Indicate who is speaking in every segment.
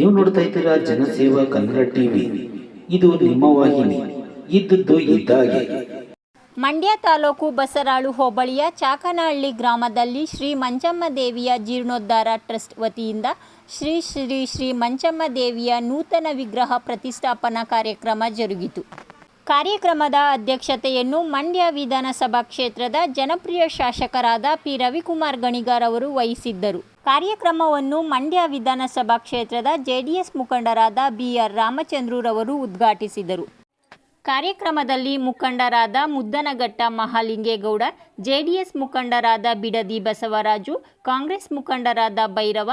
Speaker 1: ನೀವು ನೋಡ್ತಾ ಇದ್ದೀರಾ ಜನಸೇವಾ ಕನ್ನಡ ಟಿವಿ. ಇದು ನಿಮ್ಮ ವಾಹಿನಿ. ಇದ್ದದ್ದು ಇದ್ದಾಗೆ.
Speaker 2: ಮಂಡ್ಯ ತಾಲೂಕು ಬಸರಾಳು ಹೋಬಳಿಯ ಚಾಕನಹಳ್ಳಿ ಗ್ರಾಮದಲ್ಲಿ ಶ್ರೀ ಮಂಚಮ್ಮ ದೇವಿಯ ಜೀರ್ಣೋದ್ಧಾರ ಟ್ರಸ್ಟ್ ವತಿಯಿಂದ ಶ್ರೀ ಶ್ರೀ ಶ್ರೀ ಮಂಚಮ್ಮ ದೇವಿಯ ನೂತನ ವಿಗ್ರಹ ಪ್ರತಿಷ್ಠಾಪನಾ ಕಾರ್ಯಕ್ರಮ ಜರುಗಿತು. ಕಾರ್ಯಕ್ರಮದ ಅಧ್ಯಕ್ಷತೆಯನ್ನು ಮಂಡ್ಯ ವಿಧಾನಸಭಾ ಕ್ಷೇತ್ರದ ಜನಪ್ರಿಯ ಶಾಸಕರಾದ ಪಿ ರವಿಕುಮಾರ್ ಗಣಿಗಾರ್ ಅವರು ವಹಿಸಿದ್ದರು. ಕಾರ್ಯಕ್ರಮವನ್ನು ಮಂಡ್ಯ ವಿಧಾನಸಭಾ ಕ್ಷೇತ್ರದ ಜೆಡಿಎಸ್ ಮುಖಂಡರಾದ ಬಿಆರ್ ರಾಮಚಂದ್ರರವರು ಉದ್ಘಾಟಿಸಿದರು. ಕಾರ್ಯಕ್ರಮದಲ್ಲಿ ಮುಖಂಡರಾದ ಮುದ್ದನಘಟ್ಟ ಮಹಾಲಿಂಗೇಗೌಡ, ಜೆಡಿಎಸ್ ಮುಖಂಡರಾದ ಬಿಡದಿ ಬಸವರಾಜು, ಕಾಂಗ್ರೆಸ್ ಮುಖಂಡರಾದ ಭೈರವ,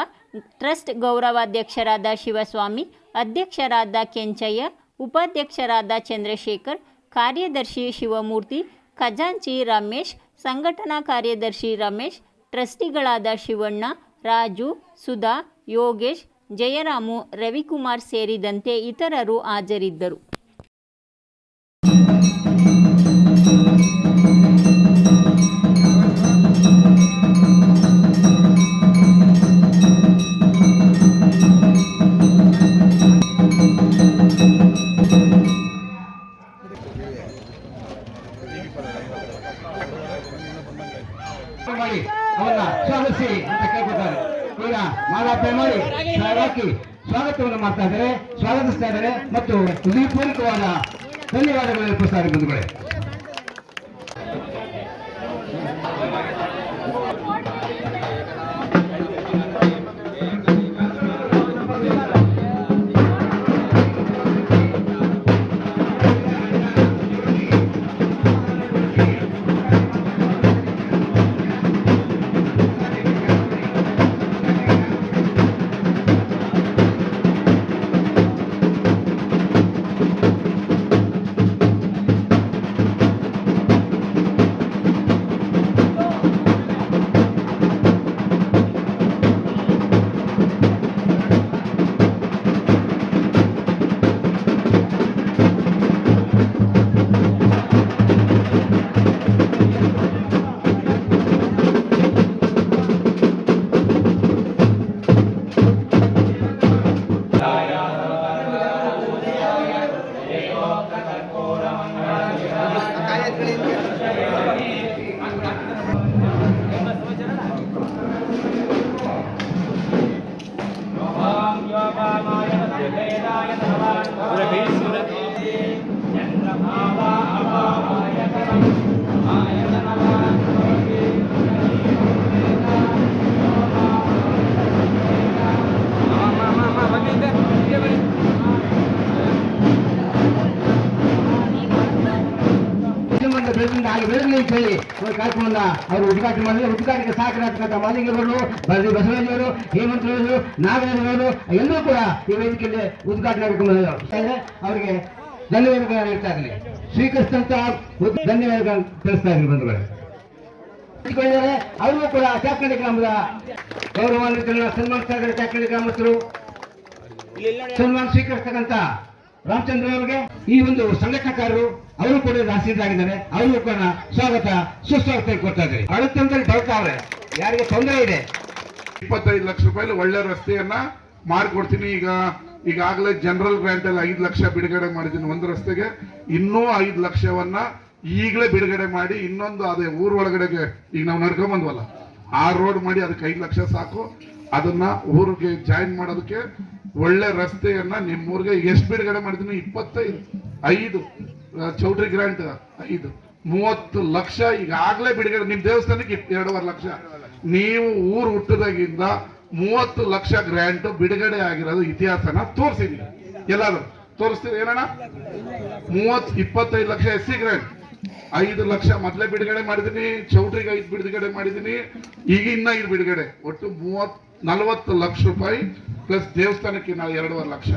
Speaker 2: ಟ್ರಸ್ಟ್ ಗೌರವಾಧ್ಯಕ್ಷರಾದ ಶಿವಸ್ವಾಮಿ, ಅಧ್ಯಕ್ಷರಾದ ಕೆಂಚಯ್ಯ, ಉಪಾಧ್ಯಕ್ಷರಾದ ಚಂದ್ರಶೇಖರ್, ಕಾರ್ಯದರ್ಶಿ ಶಿವಮೂರ್ತಿ, ಖಜಾಂಚಿ ರಮೇಶ್, ಸಂಘಟನಾ ಕಾರ್ಯದರ್ಶಿ ರಮೇಶ್, ಟ್ರಸ್ಟಿಗಳಾದ ಶಿವಣ್ಣ ರಾಜು ಸುಧಾ ಯೋಗೇಶ್ ಜಯರಾಮು ರವಿಕುಮಾರ್ ಸೇರಿದಂತೆ ಇತರರು ಹಾಜರಿದ್ದರು.
Speaker 3: ಅವನ್ನ ಈಗ ಮಾಲಾರ್ಪಣೆ ಮಾಡಿ ಹಾಕಿ ಸ್ವಾಗತವನ್ನು ಮಾಡ್ತಾ ಇದ್ದಾರೆ ಸ್ವಾಗತಿಸ್ತಾ ಇದ್ದಾರೆ ಮತ್ತು ಹೃದಯಪೂರ್ವಕವಾದ ಧನ್ಯವಾದಗಳು ಅರ್ಪಿಸ್ತಾರೆ ಬಂಧುಗಳೇ. Parabéns, Sura. ಹಾಗೆ ಬೆಳೆದಲಿ ಅಂತ ಹೇಳಿ ಒಂದು ಕಾರ್ಯಕ್ರಮವನ್ನು ಅವರು ಉದ್ಘಾಟನೆ ಮಾಡಿದ್ರು. ಉದ್ಘಾಟನೆಗೆ ಸಹಕರಿಸತಕ್ಕಂಥ ಮಾಲಿಂಗರವರು ಬರದಿ ಬಸವರಾಜವರು ಹೇಮಂತರವರು ನಾಗರಾಜರವರು ಎಲ್ಲರೂ ಕೂಡ ಈ ವೇದಿಕೆಯಲ್ಲಿ ಉದ್ಘಾಟನೆ ಅವರಿಗೆ ಧನ್ಯವಾದಗಳು ಹೇಳ್ತಾ ಇರಲಿ ಸ್ವೀಕರಿಸಿದಂತ ಧನ್ಯವಾದಗಳನ್ನು ತಿಳಿಸ್ತಾ ಇರಲಿ ಬಂಧುಗಳೇ. ಅವರು ಅವರಿಗೂ ಕೂಡ ಚಾಕಂಡಿ ಗ್ರಾಮದ ಗೌರವಾನ್ವಿತರನ್ನ ಸನ್ಮಾನಿಸ್ತಾ ಇದ್ದಾರೆ ಚಾಕಂಡಿ ಗ್ರಾಮಸ್ಥರು ಸನ್ಮಾನ ಸ್ವೀಕರಿಸ್ತಕ್ಕಂಥ ರಾಮಚಂದ್ರ ಅವರಿಗೆ ಈ ಒಂದು ಸಂಘಟನಾಕಾರರು ಅವರು ಕೂಡ ರಾಷ್ಟ್ರೀಯರಾಗಿದ್ದಾರೆ ಅವರು ಕೂಡ ಸ್ವಾಗತ, ಸುಸ್ವಾಗತ ಕೊಡ್ತಾ ಇದ್ದಾರೆ ಅಳುತ್ತಂದ್ರೆ ಬರ್ತಾವ್ರೆ ಯಾರಿಗೆ ತೊಂದರೆ ಇದೆ?
Speaker 4: ಇಪ್ಪತ್ತೈದು ಲಕ್ಷ ರೂಪಾಯಿ ಒಳ್ಳೆ ರಸ್ತೆಯನ್ನ ಮಾಡಿಕೊಡ್ತೀನಿ ಈಗ, ಈಗಾಗಲೇ ಜನರಲ್ ಗ್ರಾಂಟ್ ಅಲ್ಲಿ ಐದು ಲಕ್ಷ ಬಿಡುಗಡೆ ಮಾಡಿದ್ದೀನಿ ಒಂದು ರಸ್ತೆಗೆ. ಇನ್ನೂ ಐದು ಲಕ್ಷವನ್ನ ಈಗಲೇ ಬಿಡುಗಡೆ ಮಾಡಿ, ಇನ್ನೊಂದು ಅದೇ ಊರ್ ಒಳಗಡೆಗೆ ಈಗ ನಾವು ನಡ್ಕೊಂಡ್ ಬಂದ್ವಲ್ಲ, ಆ ರೋಡ್ ಮಾಡಿ ಅದಕ್ಕೆ ಐದು ಲಕ್ಷ ಸಾಕು. ಅದನ್ನ ಊರಿಗೆ ಜಾಯಿನ್ ಮಾಡೋದಕ್ಕೆ ಒಳ್ಳೆ ರಸ್ತೆಯನ್ನ ನಿಮ್ಮೂರಿಗೆ ಎಷ್ಟು ಬಿಡುಗಡೆ ಮಾಡಿದೀನಿ ಇಪ್ಪತ್ತೈದು, ಐದು ಚೌಟ್ರಿ ಗ್ರಾಂಟ್ ಐದು. ಮೂವತ್ತು ಲಕ್ಷ ಈಗಾಗಲೇ ಬಿಡುಗಡೆ. ನಿಮ್ಮ ದೇವಸ್ಥಾನಕ್ಕೆ ಎರಡೂವರೆ ಲಕ್ಷ. ನೀವು ಊರು ಹುಟ್ಟದಾಗಿಂದ ಮೂವತ್ತು ಲಕ್ಷ ಗ್ರಾಂಟ್ ಬಿಡುಗಡೆ ಆಗಿರೋದು ಇತಿಹಾಸನ ತೋರಿಸಿದೀನಿ. ಎಲ್ಲಾರು ತೋರಿಸ್ತೀರಿ ಏನಣ್ಣ? ಮೂವತ್ ಇಪ್ಪತ್ತೈದು ಲಕ್ಷ ಎಸ್ ಸಿ ಗ್ರಾಂಟ್. ಐದು ಲಕ್ಷ ಮೊದಲೇ ಬಿಡುಗಡೆ ಮಾಡಿದೀನಿ. ಚೌಟ್ರಿಗೆ ಐದು ಬಿಡುಗಡೆ ಮಾಡಿದೀನಿ. ಈಗ ಇನ್ನ ಐದು ಬಿಡುಗಡೆ. ಒಟ್ಟು ಮೂವತ್ ನಲವತ್ತು ಲಕ್ಷ ರೂಪಾಯಿ ಪ್ಲಸ್ ದೇವಸ್ಥಾನಕ್ಕೆ ನಾವು ಎರಡೂವರೆ ಲಕ್ಷ.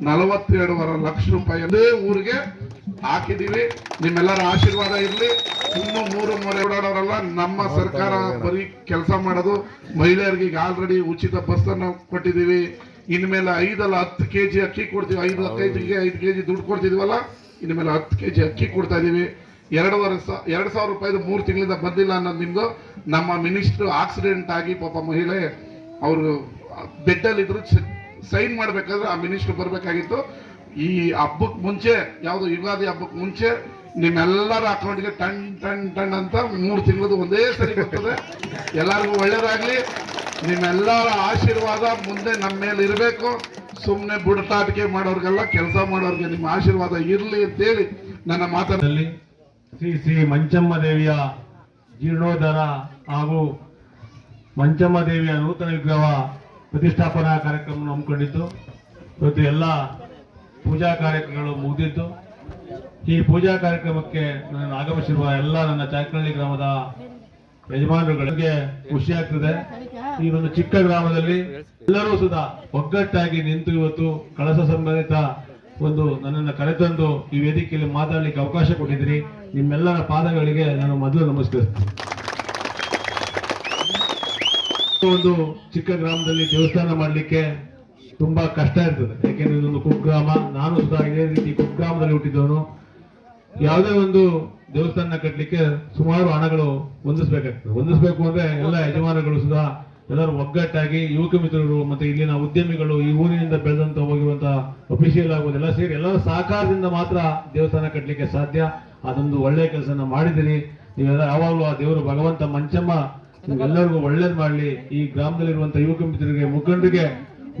Speaker 4: ನಲವತ್ತೆರಡೂವರೆ ಲಕ್ಷ ರೂಪಾಯಿ ಅದೇ ಊರಿಗೆ ಹಾಕಿದೀವಿ ನಿಮ್ಮೆಲ್ಲರ ಆಶೀರ್ವಾದ ಇರಲಿ. ಇನ್ನು ಮೂರು ಮೂರು ಓಡಾಡೋರಲ್ಲ ನಮ್ಮ ಸರ್ಕಾರ ಬರೀ ಕೆಲಸ ಮಾಡೋದು. ಮಹಿಳೆಯರಿಗೆ ಈಗ ಆಲ್ರೆಡಿ ಉಚಿತ ಬಸ್ ಅನ್ನು ಕೊಟ್ಟಿದೀವಿ ಇನ್ಮೇಲೆ ಐದಲ್ಲ ಹತ್ತು ಕೆ ಜಿ ಅಕ್ಕಿ ಕೊಡ್ತೀವಿ. ಐದು ಹತ್ತೈದಿಗೆ ಐದು ಕೆ ಜಿ ದುಡ್ಡು ಕೊಡ್ತಿದೀವಲ್ಲ ಇನ್ಮೇಲೆ ಹತ್ತು ಕೆ ಜಿ ಅಕ್ಕಿ ಕೊಡ್ತಾ ಇದೀವಿ ಎರಡೂವರೆ ಸಾ- ಎರಡು ಸಾವಿರ ರೂಪಾಯಿದು ಮೂರು ತಿಂಗಳಿಂದ ಬಂದಿಲ್ಲ ಅನ್ನೋದು ನಿಮ್ದು. ನಮ್ಮ ಮಿನಿಸ್ಟ್ರು ಆಕ್ಸಿಡೆಂಟ್ ಆಗಿ ಪಾಪ ಮಹಿಳೆ ಅವರು ಬೆಡ್ಡಲ್ಲಿ ಇದ್ರು ಸೈನ್ ಮಾಡಬೇಕಾದ್ರೆ ಆ ಮಿನಿಸ್ಟರ್ ಬರಬೇಕಾಗಿತ್ತು. ಈ ಹಬ್ಬಕ್ಕೆ ಮುಂಚೆ, ಯಾವುದು ಯುಗಾದಿ ಹಬ್ಬಕ್ಕೆ ಮುಂಚೆ ನಿಮ್ಮೆಲ್ಲರ ಅಕೌಂಟ್ಗೆ ಟನ್ ಟನ್ ಟನ್ ಅಂತ ಮೂರು ತಿಂಗಳದು ಒಂದೇ ಸರಿ ಬರ್ತದೆ. ಎಲ್ಲರಿಗೂ ಒಳ್ಳೆಯದಾಗಲಿ ನಿಮ್ಮೆಲ್ಲರ ಆಶೀರ್ವಾದ ಮುಂದೆ ನಮ್ಮ ಮೇಲೆ ಇರಬೇಕು. ಸುಮ್ಮನೆ ಬುಡಟಾಟಿಕೆ ಮಾಡೋರಿಗೆಲ್ಲ ಕೆಲಸ ಮಾಡೋರಿಗೆ ನಿಮ್ಮ ಆಶೀರ್ವಾದ ಇರಲಿ ಅಂತೇಳಿ ನನ್ನ
Speaker 5: ಮಾತಿನಲ್ಲಿ ಶ್ರೀ ಶ್ರೀ ಮಂಚಮ್ಮ ದೇವಿಯ ಜೀರ್ಣೋದ್ಧಾರ ಹಾಗೂ ಮಂಚಮ್ಮ ದೇವಿಯ ನೂತನ ವಿಗ್ರಹ ಪ್ರತಿಷ್ಠಾಪನಾ ಕಾರ್ಯಕ್ರಮ ಹಮ್ಮಿಕೊಂಡಿದ್ದು, ಇವತ್ತು ಎಲ್ಲ ಪೂಜಾ ಕಾರ್ಯಕ್ರಮಗಳು ಮುಗಿದಿದ್ದು. ಈ ಪೂಜಾ ಕಾರ್ಯಕ್ರಮಕ್ಕೆ ನಾನು ಆಗಮಿಸಿರುವ ಎಲ್ಲ ನನ್ನ ಚಾಕನಹಳ್ಳಿ ಗ್ರಾಮದ ಯಜಮಾನರುಗಳಿಗೆ ಖುಷಿಯಾಗ್ತದೆ ಈ ಒಂದು ಚಿಕ್ಕ ಗ್ರಾಮದಲ್ಲಿ ಎಲ್ಲರೂ ಸುಧಾ ಒಗ್ಗಟ್ಟಾಗಿ ನಿಂತು ಇವತ್ತು ಕಳಸ ಸಂಬಂಧಿತ ಒಂದು ನನ್ನನ್ನು ಕರೆತಂದು ಈ ವೇದಿಕೆಯಲ್ಲಿ ಮಾತಾಡಲಿಕ್ಕೆ ಅವಕಾಶ ಕೊಟ್ಟಿದ್ದೀರಿ. ನಿಮ್ಮೆಲ್ಲರ ಪಾದಗಳಿಗೆ ನಾನು ಮೊದಲು ನಮಸ್ಕರಿಸ್ತೀನಿ. ಒಂದು ಚಿಕ್ಕ ಗ್ರಾಮದಲ್ಲಿ ದೇವಸ್ಥಾನ ಮಾಡಲಿಕ್ಕೆ ತುಂಬಾ ಕಷ್ಟ ಇರ್ತದೆ. ಯಾಕೆಂದ್ರೆ ಇದೊಂದು ಕುಗ್ರಾಮ. ನಾನು ಸಹ ಇದೇ ರೀತಿ ಕುಗ್ರಾಮದಲ್ಲಿ ಹುಟ್ಟಿದವನು. ಯಾವುದೇ ಒಂದು ದೇವಸ್ಥಾನ ಕಟ್ಟಲಿಕ್ಕೆ ಸುಮಾರು ಹಣಗಳು ಹೊಂದಿಸ್ಬೇಕಾಗ್ತದೆ. ಹೊಂದಿಸ್ಬೇಕು ಅಂದ್ರೆ ಎಲ್ಲ ಯಜಮಾನಗಳು ಸಹ ಎಲ್ಲರೂ ಒಗ್ಗಟ್ಟಾಗಿ ಯುವಕ ಮಿತ್ರರು ಮತ್ತೆ ಇಲ್ಲಿನ ಉದ್ಯಮಿಗಳು ಈ ಊರಿನಿಂದ ಬೆಳೆದಂತ ಹೋಗಿರುವಂತಹ ಅಫಿಷಿಯಲ್ ಆಗುವುದು ಎಲ್ಲ ಸೇರಿ ಎಲ್ಲರ ಸಹಕಾರದಿಂದ ಮಾತ್ರ ದೇವಸ್ಥಾನ ಕಟ್ಟಲಿಕ್ಕೆ ಸಾಧ್ಯ. ಅದೊಂದು ಒಳ್ಳೆಯ ಕೆಲಸನ ಮಾಡಿದಿರಿ ನೀವೆಲ್ಲ ಯಾವಾಗಲೂ ಆ ದೇವರು ಭಗವಂತ ಮಂಚಮ್ಮ ನಿಮ್ಗೆಲ್ಲರಿಗೂ ಒಳ್ಳೇದ್ ಮಾಡ್ಲಿ. ಈ ಗ್ರಾಮದಲ್ಲಿರುವಂತ ಯುವಕ ಮಿತ್ರರಿಗೆ, ಮುಖಂಡರಿಗೆ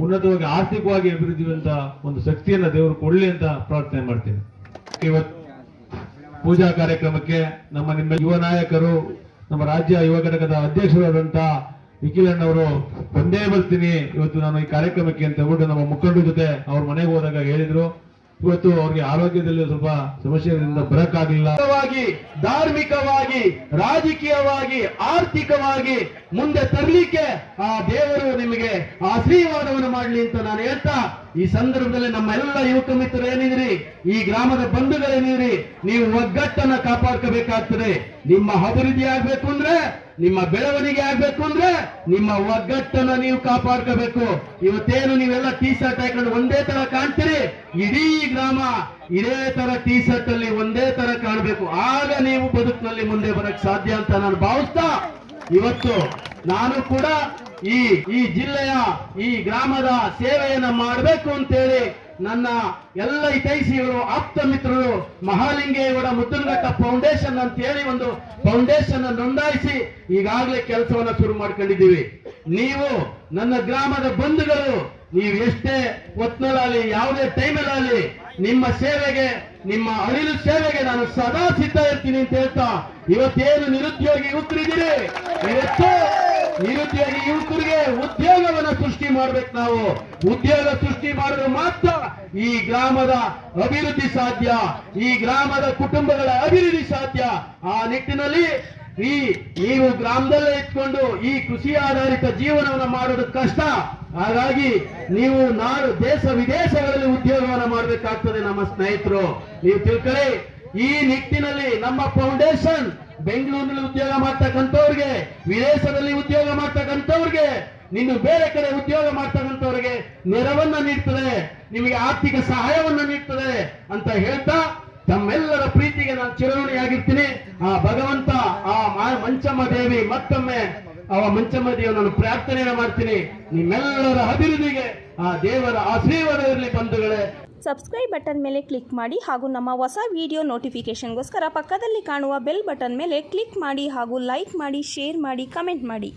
Speaker 5: ಉನ್ನತವಾಗಿ, ಆರ್ಥಿಕವಾಗಿ ಅಭಿವೃದ್ಧಿ ಅಂತ ಒಂದು ಶಕ್ತಿಯನ್ನ ದೇವರು ಕೊಡ್ಲಿ ಅಂತ ಪ್ರಾರ್ಥನೆ ಮಾಡ್ತೀನಿ ಇವತ್ತು ಪೂಜಾ ಕಾರ್ಯಕ್ರಮಕ್ಕೆ ನಮ್ಮ ನಿಮ್ಮ ಯುವ ನಾಯಕರು, ನಮ್ಮ ರಾಜ್ಯ ಯುವ ಘಟಕದ ಅಧ್ಯಕ್ಷರಾದಂತ ನಿಖಿಲಣ್ಣವರು ಒಂದೇ ಬರ್ತೀನಿ. ಇವತ್ತು ನಾನು ಈ ಕಾರ್ಯಕ್ರಮಕ್ಕೆ ಅಂತ ಹೇಳ್ಬಿಟ್ಟು ನಮ್ಮ ಮುಖಂಡರ ಜೊತೆ ಅವ್ರ ಮನೆಗೆ ಹೋದಾಗ ಹೇಳಿದ್ರು. ಇವತ್ತು ಅವ್ರಿಗೆ ಆರೋಗ್ಯದಲ್ಲಿ ಸ್ವಲ್ಪ ಸಮಸ್ಯೆಗಳಿಂದ ಬರಕ್ಕಾಗಲಿಲ್ಲ.
Speaker 6: ಧಾರ್ಮಿಕವಾಗಿ ಧಾರ್ಮಿಕವಾಗಿ ರಾಜಕೀಯವಾಗಿ ಆರ್ಥಿಕವಾಗಿ ಮುಂದೆ ತರಲಿಕ್ಕೆ ಆ ದೇವರು ನಿಮಗೆ ಆಶೀರ್ವಾದವನ್ನು ಮಾಡಲಿ ಅಂತ ನಾನು ಹೇಳ್ತಾ, ಈ ಸಂದರ್ಭದಲ್ಲಿ ನಮ್ಮ ಎಲ್ಲ ಯುವಕ ಮಿತ್ರರು ಏನಿದ್ರಿ ಈ ಗ್ರಾಮದ ಬಂಧುಗಳೇನಿದ್ರಿ ನೀವು ಒಗ್ಗಟ್ಟನ್ನ ಕಾಪಾಡ್ಕೋಬೇಕಾಗ್ತದೆ. ನಿಮ್ಮ ಅಭಿವೃದ್ಧಿ ಆಗ್ಬೇಕು ಅಂದ್ರೆ, ನಿಮ್ಮ ಬೆಳವಣಿಗೆ ಆಗ್ಬೇಕು ಅಂದ್ರೆ, ನಿಮ್ಮ ಒಗ್ಗಟ್ಟನ್ನ ನೀವು ಕಾಪಾಡ್ಕೋಬೇಕು. ಇವತ್ತೇನು ನೀವೆಲ್ಲ ಟೀ ಶರ್ಟ್ ಹಾಕೊಂಡು ಒಂದೇ ತರ ಕಾಣ್ತೀರಿ? ಇಡೀ ಗ್ರಾಮ ಇದೇ ತರ ಟೀ ಶರ್ಟ್ ಅಲ್ಲಿ ಒಂದೇ ತರ ಕಾಣಬೇಕು. ಆಗ ನೀವು ಬದುಕಿನಲ್ಲಿ ಮುಂದೆ ಬರಕ್ ಸಾಧ್ಯ ಅಂತ ನಾನು ಭಾವಿಸ್ತಾ ಇವತ್ತು ನಾನು ಕೂಡ ಈ ಈ ಜಿಲ್ಲೆಯ, ಈ ಗ್ರಾಮದ ಸೇವೆಯನ್ನ ಮಾಡಬೇಕು ಅಂತೇಳಿ ನನ್ನ ಎಲ್ಲ ಹಿತೈಷಿಗಳು ಆಪ್ತ ಮಿತ್ರರು, ಮಹಾಲಿಂಗೇಗೌಡ ಮುದ್ದನಘಟ್ಟ ಫೌಂಡೇಶನ್ ಅಂತ ಹೇಳಿ ಒಂದು ಫೌಂಡೇಶನ್ ನೋಂದಾಯಿಸಿ ಈಗಾಗಲೇ ಕೆಲಸವನ್ನ ಶುರು ಮಾಡ್ಕೊಂಡಿದ್ದೀವಿ. ನೀವು ನನ್ನ ಗ್ರಾಮದ ಬಂಧುಗಳು, ನೀವು ಎಷ್ಟೇ ಒತ್ತಲಾಗಲಿ ಯಾವುದೇ ಟೈಮಲ್ಲಾಗಲಿ ನಿಮ್ಮ ಸೇವೆಗೆ, ನಿಮ್ಮ ಅಳಿಲು ಸೇವೆಗೆ ನಾನು ಸದಾ ಸಿದ್ಧ ಇರ್ತೀನಿ ಅಂತ ಹೇಳ್ತಾ, ಇವತ್ತೇನು ನಿರುದ್ಯೋಗಿ ಯುವಕರಿದ್ದೀರಿ? ಇವತ್ತು ನಿರುದ್ಯೋಗಿ ಯುವಕರಿಗೆ ಉದ್ಯೋಗವನ್ನು ಸೃಷ್ಟಿ ಮಾಡ್ಬೇಕು ನಾವು. ಉದ್ಯೋಗ ಸೃಷ್ಟಿ ಮಾಡಿದ್ರೆ ಮಾತ್ರ ಈ ಗ್ರಾಮದ ಅಭಿವೃದ್ಧಿ ಸಾಧ್ಯ, ಈ ಗ್ರಾಮದ ಕುಟುಂಬಗಳ ಅಭಿವೃದ್ಧಿ ಸಾಧ್ಯ. ಆ ನಿಟ್ಟಿನಲ್ಲಿ ಈ, ನೀವು ಗ್ರಾಮದಲ್ಲೇ ಇಟ್ಕೊಂಡು ಈ ಕೃಷಿ ಆಧಾರಿತ ಜೀವನವನ್ನು ಮಾಡೋದು ಕಷ್ಟ. ಹಾಗಾಗಿ ನೀವು ನಾಡು, ದೇಶ ವಿದೇಶಗಳಲ್ಲಿ ಉದ್ಯೋಗವನ್ನು ಮಾಡಬೇಕಾಗ್ತದೆ ನಮ್ಮ ಸ್ನೇಹಿತರು. ನೀವು ತಿಳ್ಕೊಳ್ಳಿ, ಈ ನಿಟ್ಟಿನಲ್ಲಿ ನಮ್ಮ ಫೌಂಡೇಶನ್ ಬೆಂಗಳೂರಿನಲ್ಲಿ ಉದ್ಯೋಗ ಮಾಡ್ತಕ್ಕಂಥವ್ರಿಗೆ, ವಿದೇಶದಲ್ಲಿ ಉದ್ಯೋಗ ಮಾಡ್ತಕ್ಕಂಥವ್ರಿಗೆ ನೀನು ಬೇರೆ ಕಡೆ ಉದ್ಯೋಗ ಮಾಡ್ತಕ್ಕಂಥವ್ರಿಗೆ ನೆರವನ್ನ ನೀಡ್ತದೆ, ನಿಮಗೆ ಆರ್ಥಿಕ ಸಹಾಯವನ್ನ ನೀಡ್ತದೆ ಅಂತ ಹೇಳ್ತಾ ತಮ್ಮೆಲ್ಲರ ಪ್ರೀತಿಗೆ ನಾನು ಚಿರವಣಿಯಾಗಿರ್ತೀನಿ ಆ ಭಗವಂತ, ಆ ಮಂಚಮ್ಮ ದೇವಿ ಮತ್ತೊಮ್ಮೆ ಅವ ಮಂಚಮ್ಮ ದೇವನನ್ನು ನಾನು ಪ್ರಾರ್ಥನೆಯನ್ನು ಮಾಡ್ತೀನಿ. ನಿಮ್ಮೆಲ್ಲರ ಅಭಿವೃದ್ಧಿಗೆ, ಆ ದೇವರ ಆಶೀರ್ವಾದ ಇರಲಿ ಬಂಧುಗಳೇ.
Speaker 7: ಸಬ್ಸ್ಕ್ರೈಬ್ ಬಟನ್ ಮೇಲೆ ಕ್ಲಿಕ್ ಮಾಡಿ ಹಾಗೂ ನಮ್ಮ ಹೊಸ ವಿಡಿಯೋ ನೋಟಿಫಿಕೇಷನ್ಗೋಸ್ಕರ ಪಕ್ಕದಲ್ಲಿ ಕಾಣುವ ಬೆಲ್ ಬಟನ್ ಮೇಲೆ ಕ್ಲಿಕ್ ಮಾಡಿ ಹಾಗೂ ಲೈಕ್ ಮಾಡಿ ಶೇರ್ ಮಾಡಿ ಕಮೆಂಟ್ ಮಾಡಿ.